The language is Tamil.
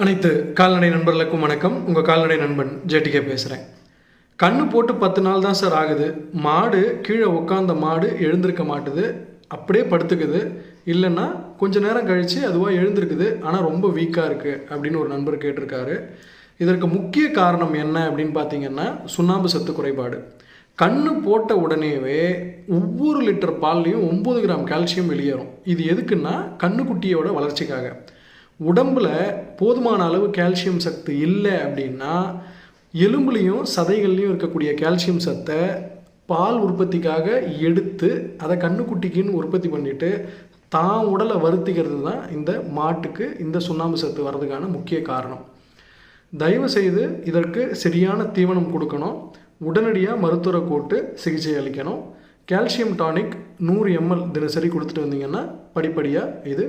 அனைத்து கால்நடை நண்பர்களுக்கும் வணக்கம். உங்கள் கால்நடை நண்பன் ஜேடிகே பேசுகிறேன் கண்ணு போட்டு பத்து நாள் தான் சார் ஆகுது. மாடு கீழே உட்காந்த மாடு எழுந்திருக்க மாட்டுது. அப்படியே படுத்துக்குது. இல்லைன்னா கொஞ்ச நேரம் கழித்து அதுவாக எழுந்திருக்குது. ஆனால் ரொம்ப வீக்காக இருக்குது அப்படின்னு ஒரு நண்பர் கேட்டிருக்காரு. இதற்கு முக்கிய காரணம் என்ன அப்படின்னு பார்த்தீங்கன்னா சுண்ணாம்பு சத்து குறைபாடு. கண்ணு போட்ட உடனேவே ஒவ்வொரு லிட்டர் பால்லையும் ஒம்பது கிராம் கால்சியம் வெளியேறும். இது எதுக்குன்னா கண்ணுக்குட்டியோட வளர்ச்சிக்காக. உடம்பில் போதுமான அளவு கால்சியம் சத்து இல்லை அப்படின்னா எலும்புலையும் சதைகள்லையும் இருக்கக்கூடிய கால்சியம் சத்தை பால் உற்பத்திக்காக எடுத்து அதை கண்ணுக்குட்டிக்குன்னு உற்பத்தி பண்ணிட்டு தான் உடலை வருத்திக்கிறது தான் இந்த மாட்டுக்கு இந்த சுண்ணாம்பு சத்து வர்றதுக்கான முக்கிய காரணம். தயவு செய்து இதற்கு சரியான தீவனம் கொடுக்கணும். உடனடியாக மருத்துவரை கூட்டு சிகிச்சை அளிக்கணும். கால்சியம் டானிக் நூறு எம்எல் தினசரி கொடுத்துட்டு வந்தீங்கன்னா படிப்படியாக இது